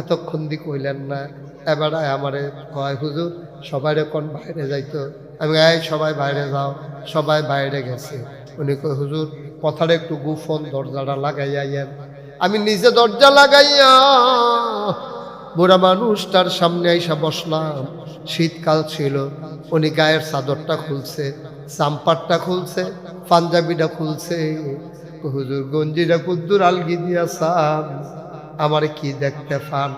এতক্ষণ দি কইলেন না। এবার আমারে কয়, হুজুর সবাই কোন বাইরে যাইতো? আমি এই সবাই বাইরে যাও। সবাই বাইরে গেছে। উনি কয়, হুজুর, কথাটা একটু গুফন দরজাটা লাগাইয়া আমি নিজে দরজা লাগাইয়া বুড়া মানুষটার সামনে আইসা বসলাম। শীতকাল ছিল, উনি গায়ের চাদরটা খুলছে, চাম্পারটা খুলছে, পাঞ্জাবিটা খুলছে। হুজুর, গঞ্জিটা কুদ্দুর আলগি দিয়াছাম আমার কি দেখতে পান?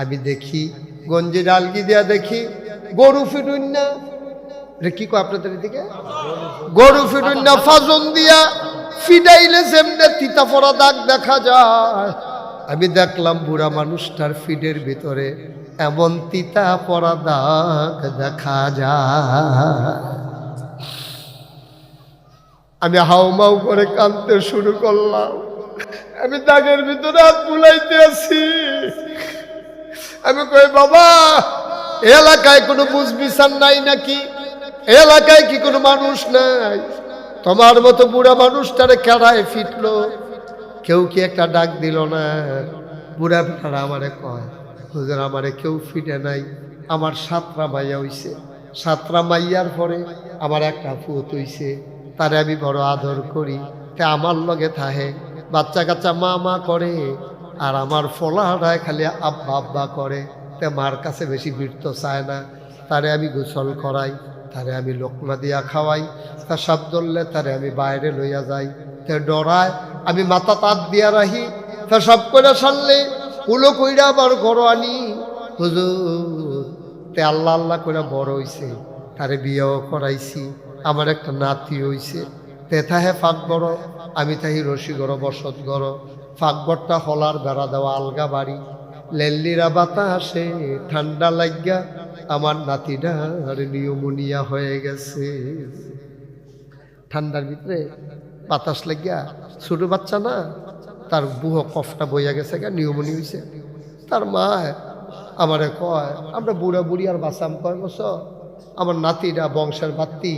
আমি দেখি গঞ্জির আলগি দিয়া দেখি? গরু ফিটুন না? এটা কি কয় আপনাদের এদিকে? গরু ফিটুন না, ফাজন দিয়া ফিডাইলে যেমনে তিতা পড়া দাগ দেখা যায়। আমি দেখলাম বুড়া মানুষটার ফিডের ভিতরে এমন তিতা পড়া দাগ দেখা যায়। আমি হাউমাউ করে কাঁদতে শুরু করলাম। আমি দাগের ভিতরে হাত বুলাইতে আছি। আমি কই, বাবা এলাকায় কোনো বুঝবিসান নাই নাকি? এলাকায় কি কোনো মানুষ নাই? তোমার মতো বুড়া মানুষটারে কেড়ায় ফিটলো। কেউ কি একটা ডাক দিল না? বুড়া বেটারা আমারে কয়, হুজুর, আমারে কেউ ফিটে নাই। আমার সাতরা মাইয়া হইছে। সাতরা মাইয়ার পরে আমার একটা ফুত হইছে। তারে আমি বড় আদর করি। তে আমার লগে থাহে। বাচ্চা কাচ্চা মা মা করে, আর আমার ফলাহাটায় খালি আব্বা আব্বা করে। তে মার কাছে বেশি ভিড় তো চায় না। তারে আমি গোসল করাই, তারে আমি লোকমা দিয়া খাওয়াই, তা সব ধরলে তারে আমি বাইরে লইয়া যাই। তে ডরায়, আমি মাথা তাত দিয়া রাহি তা সব করে সারলে, উলো কইরা আবার ঘর আনি। হুজুর, তে আল্লাহ আল্লাহ করে বড় হইছে, তারে বিয়েও করাইছি, আমার একটা নাতি হইছে। তেথা হে ফাঁক বড় আমি তাহি রশি গড়, বসত গড়। ফাঁকগড়টা হলার বেড়া দেওয়া আলগা বাড়ি লেল্লিরা বাতাসে ঠান্ডা লাগিয়া আমার নাতিটা আর নিউমোনিয়া হয়ে গেছে। ঠান্ডার ভিতরে বাতাস লাগিয়া, ছোট বাচ্চা না তার বুহ কফটা বইয়া গেছে গা নিউমোনি হয়েছে তার মা আমারে কয়, আমরা বুড়া বুড়ি আর বাসাম কয় বছর আমার নাতিরা বংশের বাত্তি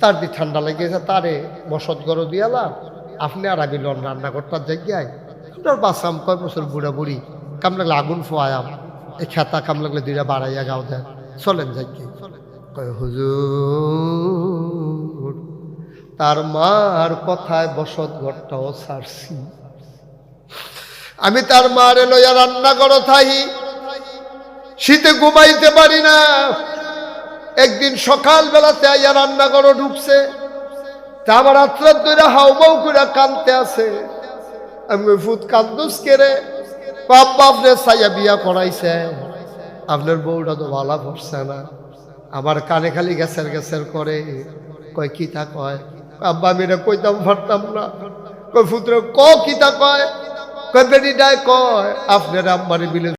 তার দি ঠান্ডা লেগেছে, তারে বসত গরো দিয়ালাম আপনি আর আমি লন রান্না করতার জায়গায় আপনার বাসাম কয় বছর বুড়া বুড়ি কাম লাগলে আগুন ফোয়ায়াম। এই খেতা কাম লাগলে দুইটা বাড়াইয়া গাও দেন। চলেন যাইকে কয়, হুজুর, তার মার কথায় বসত ঘরটাও ছাড়ছি। আমি তার মারে লইয়া রান্না করো থাহি। শীতে ঘুমাইতে পারি না। একদিন সকাল বেলাতে আইয়া রান্না করো ঢুকছে। তা আমার রাত্রের ধরে হাউমাউ করে কানতে আছে। আমি ফুট কান্দুস বাপ্পা আপনার সাইয়া বিয়া করাইছে। আপনার বউটা তো ভালো পড়ছে না। আমার কানে খালি গ্যাসের গ্যাসের করে। কয়, কিতা কয়? আব্বা, আমি এটা কইতাম পারতাম না। কয় ফুতরে ক, কিতা কয়? কয় বেটি ডায় কয়। আপনার আম্মারে বিলে